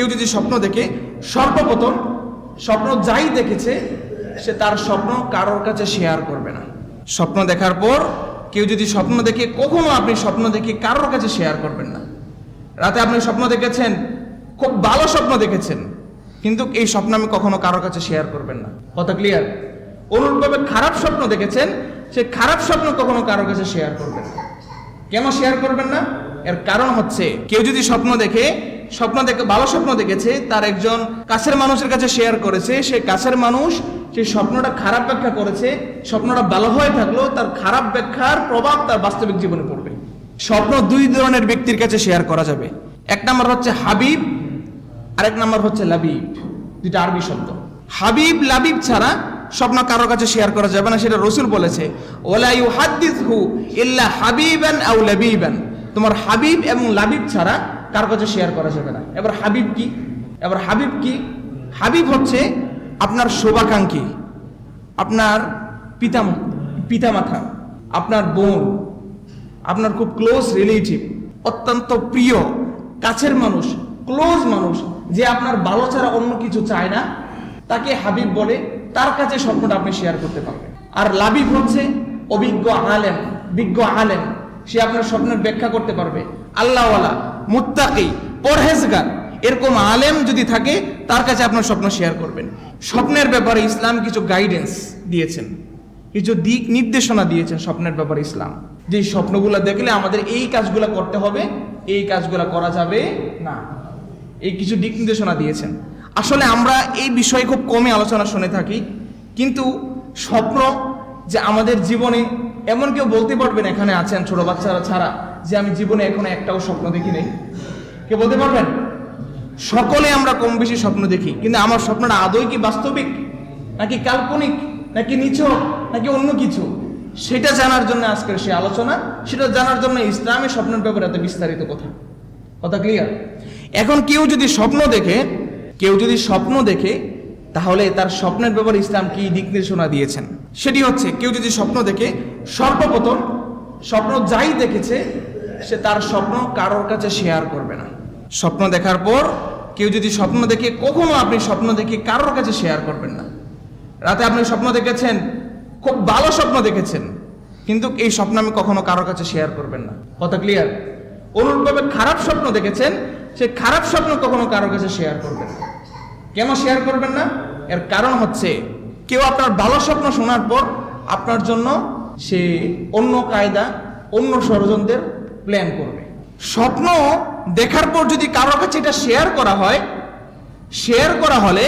কেউ যদি স্বপ্ন দেখে, সর্বপ্রথম স্বপ্ন যাই দেখেছে, সে তার স্বপ্ন কারোর কাছে শেয়ার করবে না। স্বপ্ন দেখার পর কেউ যদি স্বপ্ন দেখে, কখনো আপনি স্বপ্ন দেখে কারোর কাছে শেয়ার করবেন না। রাতে আপনি স্বপ্ন দেখেছেন, খুব ভালো স্বপ্ন দেখেছেন, কিন্তু এই স্বপ্ন আমি কখনো কারোর কাছে শেয়ার করবেন না। কথা ক্লিয়ার অনুরূপভাবে খারাপ স্বপ্ন দেখেছেন, সে খারাপ স্বপ্ন কখনো কারোর কাছে শেয়ার করবেন না। কেন শেয়ার করবেন না? এর কারণ হচ্ছে, কেউ যদি স্বপ্ন দেখে স্বপ্ন দেখে, ভালো স্বপ্ন দেখেছে, তার একজন কাছের মানুষের কাছে শেয়ার করেছে, সে কাছের মানুষ সেই স্বপ্নটা খারাপ ব্যাখ্যা করেছে, স্বপ্নটা ভালো হয়ে থাকলেও তার খারাপ ব্যাখ্যার প্রভাব তার বাস্তবিক জীবনে পড়বে। স্বপ্ন দুই ধরনের ব্যক্তির কাছে শেয়ার করা যাবে। এক নম্বর হচ্ছে হাবিব, আরেক নম্বর হচ্ছে লাবিব। দুইটা আরবি শব্দ। হাবিব, লাবিব ছাড়া স্বপ্ন কারোর কাছে শেয়ার করা যাবে না, সেটা রসুল বলেছে। ওলা ইউ হাদিসহু ইল্লা হাবিবান আউ লাবিবান। তোমার হাবিব এবং লাবিব ছাড়া কার কাছে শেয়ার করা যাবে না। এবার হাবিব কি? এবার হাবিব কি? হাবিব হচ্ছে আপনার শোভাকাঙ্ক্ষী, আপনার পিতা পিতামাতা, আপনার বোন, আপনার খুব ক্লোজ রিলেটিভ অত্যন্ত প্রিয়, কাছের মানুষ ক্লোজ মানুষ, যে আপনার ভালো ছাড়া অন্য কিছু চায় না, তাকে হাবিব বলে তার কাছে স্বপ্নটা আপনি শেয়ার করতে পারবেন। আর লাবিব হচ্ছে অভিজ্ঞ আলেম, বিজ্ঞ আলেম। সে আপনার স্বপ্নের ব্যাখ্যা করতে পারবে। আল্লাহওয়ালা, মুত্তাকি, পরহেজগার, এরকম আলেম যদি থাকে, তার কাছে আপনার স্বপ্ন শেয়ার করবেন। স্বপ্নের ব্যাপারে ইসলাম কিছু গাইডেন্স দিয়েছেন, কিছু দিক নির্দেশনা দিয়েছেন স্বপ্নের ব্যাপারে ইসলাম। যে স্বপ্নগুলো দেখলে আমাদের এই কাজগুলো করতে হবে, এই কাজগুলো করা যাবে না। এই কিছু দিক নির্দেশনা দিয়েছেন। আসলে আমরা এই বিষয়ে খুব কমই আলোচনা শুনে থাকি, কিন্তু স্বপ্ন যে আমাদের জীবনে এমন কেউ বলতে পারবেন এখানে আছেন ছোট বাচ্চারা ছাড়া যে আমি জীবনে এখনও একটাও স্বপ্ন দেখি নেই। কে বলতে পারবেন? সকলে আমরা কম বেশি স্বপ্ন দেখি, কিন্তু আমার স্বপ্নটা আদৌ কি বাস্তবিক, নাকি কাল্পনিক, নাকি নিছক, নাকি অন্য কিছু? সেটা জানার জন্য আজকের সে আলোচনা, সেটা জানার জন্য ইসলামী স্বপ্নের ব্যাপারে এত বিস্তারিত কথা। কথা ক্লিয়ার এখন কেউ যদি স্বপ্ন দেখে, কেউ যদি স্বপ্ন দেখে তাহলে তার স্বপ্নের ব্যাপারে ইসলাম কি দিক নির্দেশনা দিয়েছেন? সেটি হচ্ছে, কেউ যদি স্বপ্ন দেখে, সর্বপ্রথম স্বপ্ন যাই দেখেছে, সে তার স্বপ্ন কারোর কাছে শেয়ার করবে না। স্বপ্ন দেখার পর, কেউ যদি স্বপ্ন দেখে, কখনো আপনি স্বপ্ন দেখে কারোর কাছে শেয়ার করবেন না। রাতে আপনি স্বপ্ন দেখেছেন, খুব ভালো স্বপ্ন দেখেছেন, কিন্তু এই স্বপ্ন আমি কখনো কারোর কাছে শেয়ার করবেন না। কথা ক্লিয়ার অনুরূপভাবে খারাপ স্বপ্ন দেখেছেন, সে খারাপ স্বপ্ন কখনো কারোর কাছে শেয়ার করবেন না। কেন শেয়ার করবেন না? এর কারণ হচ্ছে, কেউ আপনার ভালো স্বপ্ন শোনার পর আপনার জন্য সে অন্য কায়দা, অন্য ষড়যন্ত্রের প্ল্যান করবে। স্বপ্ন দেখার পর যদি কারোর কাছে এটা শেয়ার করা হয় শেয়ার করা হলে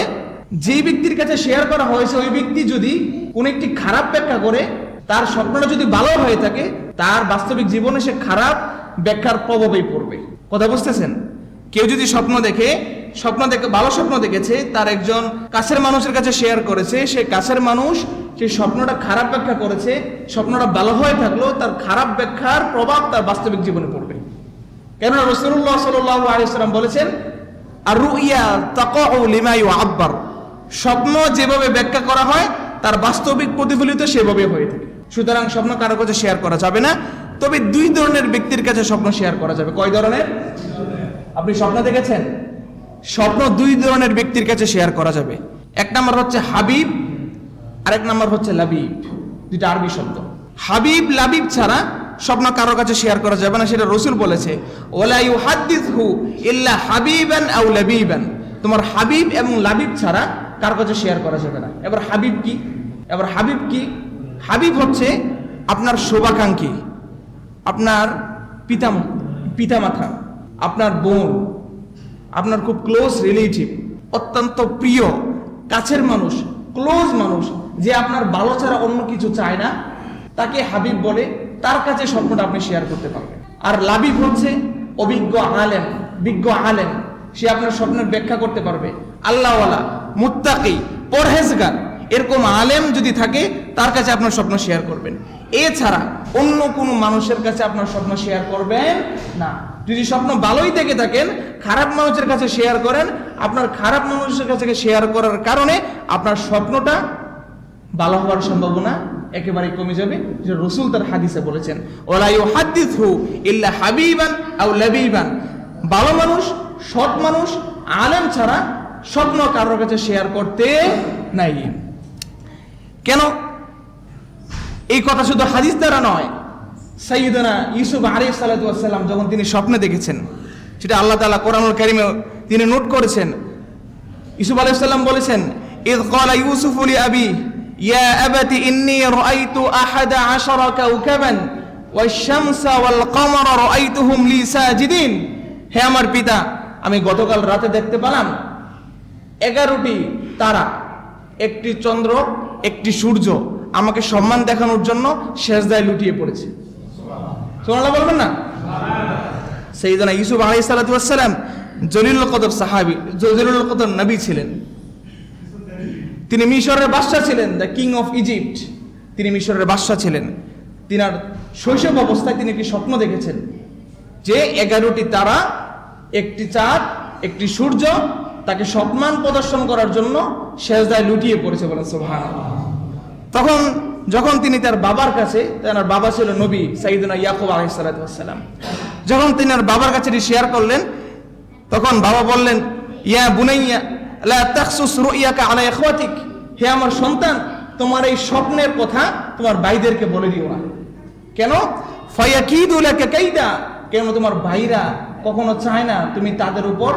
যে ব্যক্তির কাছে শেয়ার করা হয়েছে, ওই ব্যক্তি যদি কোন একটি খারাপ ব্যাখ্যা করে, তার স্বপ্নটা যদি ভালো হয়ে থাকে, তার বাস্তবিক জীবনে সে খারাপ ব্যাখ্যার প্রভাবেই পড়বে। কথা বুঝতেছেন? কেউ যদি স্বপ্ন দেখে স্বপ্ন দেখে, ভালো স্বপ্ন দেখেছে, তার একজন কাছের মানুষের কাছে শেয়ার করেছে, সে কাছের মানুষ সেই স্বপ্নটা খারাপ ব্যাখ্যা করেছে, স্বপ্নটা ভালো হয়ে থাকলেও তার খারাপ ব্যাখ্যার প্রভাব তার বাস্তবিক জীবনে পড়বে। কেননা রসুল্লাহ সাল্লাম বলেছেন আর রুইয়া তাকাউ লিমা ইউআব্বার। স্বপ্ন যেভাবে ব্যাখ্যা করা হয়, তার বাস্তবিক প্রতিফলিত সেভাবে হয়ে থাকে। সুতরাং স্বপ্ন কারও কাছে শেয়ার করা যাবে না, তবে দুই ধরনের ব্যক্তির কাছে স্বপ্ন শেয়ার করা যাবে। কয় ধরনের? আপনি স্বপ্ন দেখেছেন? স্বপ্ন দুই ধরনের ব্যক্তির কাছে শেয়ার করা যাবে। এক নম্বর হচ্ছে হাবিব, আরেক নম্বর হচ্ছে লাবিব। দুইটা আরবি শব্দ। হাবিব, লাবিব ছাড়া স্বপ্ন কারোর কাছে শেয়ার করা যাবে না, সেটা রসুল বলেছে। ওলা ইউ হাবিবান আউ তোমার হাবিব এবং লাবিব ছাড়া কারোর কাছে শেয়ার করা যাবে না। এবার হাবিব কি? এবার হাবিব কি? হাবিব হচ্ছে আপনার শোভাকাঙ্ক্ষী, আপনার পিতা পিতামাতা, আপনার বোন। আপনার খুব ক্লোজ রিলেটিভ অত্যন্ত প্রিয়, কাছের মানুষ ক্লোজ মানুষ, যে আপনার ভালো ছাড়া অন্য কিছু চায় না, তাকে হাবিব বলে, তার কাছে স্বপ্নটা আপনি শেয়ার করতে পারবেন। আর লাবিব হচ্ছে অভিজ্ঞ আলেম, বিজ্ঞ আলেম, সে আপনার স্বপ্নের ব্যাখ্যা করতে পারবে। আল্লাহওয়ালা, মুত্তাকি, পরহেজগার, এরকম আলেম যদি থাকে, তার কাছে আপনার স্বপ্ন শেয়ার করবেন। এছাড়া অন্য কোনো মানুষের কাছে আপনার স্বপ্ন শেয়ার করবেন না। যদি স্বপ্ন ভালোই দেখে থাকেন, খারাপ মানুষের কাছে শেয়ার করেন, আপনার খারাপ মানুষের কাছে শেয়ার করার কারণে আপনার স্বপ্নটা ভালো হওয়ার সম্ভাবনা একেবারে কমে যাবে। রসুল তার হাদিসে বলেছেন ইল্লা হাবিবান লাবিবান। ভালো মানুষ, সৎ মানুষ, আলেম ছাড়া স্বপ্ন কারোর কাছে শেয়ার করতে নাই। কেন? এই কথা শুধু হাদিস দ্বারা নয় সাইয়দনা ইউসুফ আলী সাল্লাম যখন তিনি স্বপ্নে দেখেছেন, সেটা আল্লাহ তাআলা কোরআনুল কারিমে তিনি নোট করেছেন। ইউসুফ আলাইহিস সালাম বলেছেন ইউসুফ লি আবি, ইয়া আবাতি ইন্নী রাআইতু আহাদা আশারা কাওকাবান ওয়াশ-শামসা ওয়াল কামারা রাআইতুহুম লি সাজিদিন। হে আমার পিতা, আমি গতকাল রাতে দেখতে পেলাম এগারোটি তারা, একটি চন্দ্র, একটি সূর্য, আমাকে সম্মান দেখানোর জন্য শেষদায় লুটিয়ে পড়েছে। সোনাল্লাহ বলবেন না? সেইদানা ইউসুফ আলাই সালাতাম জলিল কদর সাহাবি জলিল কদর নবী ছিলেন। তিনি মিশরের বাদশাহ ছিলেন, দ্য কিং অফ ইজিপ্ট। তিনি মিশরের বাদশাহ ছিলেন। তিনার শৈশব অবস্থায় তিনি একটি স্বপ্ন দেখেছেন যে এগারোটি তারা, একটি চাঁদ, একটি সূর্য, তাকে সম্মান প্রদর্শন করার জন্য শেষদায় লুটিয়ে পড়েছে বলেন সোহান তখন যখন তিনি তার বাবার কাছে তার বাবা ছিল নবী সাইদুনা ইয়াকুব আলাইসালাম যখন তিনি তার বাবার কাছে এটি শেয়ার করলেন, তখন বাবা বললেন, ইয়া বুনাইয়া আলা ইখওয়াতিক। হে আমার সন্তান, তোমার এই স্বপ্নের কথা তোমার ভাইদেরকে বলে দিও না। কেন? ফায়াকিদু লাকা কাইদা। কেন তোমার ভাইরা কখনো চায় না তুমি তাদের উপর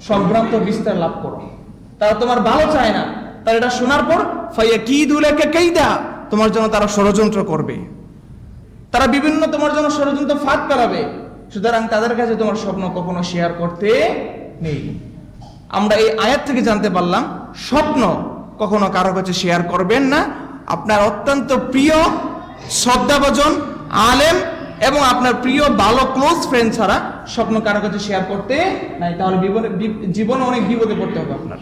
সম্ভ্রান্ত বিস্তার লাভ করো। তারা তোমার ভালো চায় না। তারা এটা শোনার পর, ফায়াকিদু লাকা কাইদা। তোমার জন্য তারা ষড়যন্ত্র করবে। তারা বিভিন্ন তোমার জন্য ষড়যন্ত্র ফাঁদ পেলাবে সুতরাং তাদের কাছে তোমার স্বপ্ন কখনো শেয়ার করতে নেই। আমরা এই আয়াত থেকে জানতে পারলাম, স্বপ্ন কখনো কারও কাছে শেয়ার করবেন না। আপনার অত্যন্ত প্রিয় শ্রদ্ধাভজন, আলেম এবং আপনার প্রিয় ভালো ক্লোজ ফ্রেন্ড ছাড়া স্বপ্ন কারও কাছে শেয়ার করতে নাই। তাহলে জীবনে অনেক বিপদে পড়তে হবে আপনার।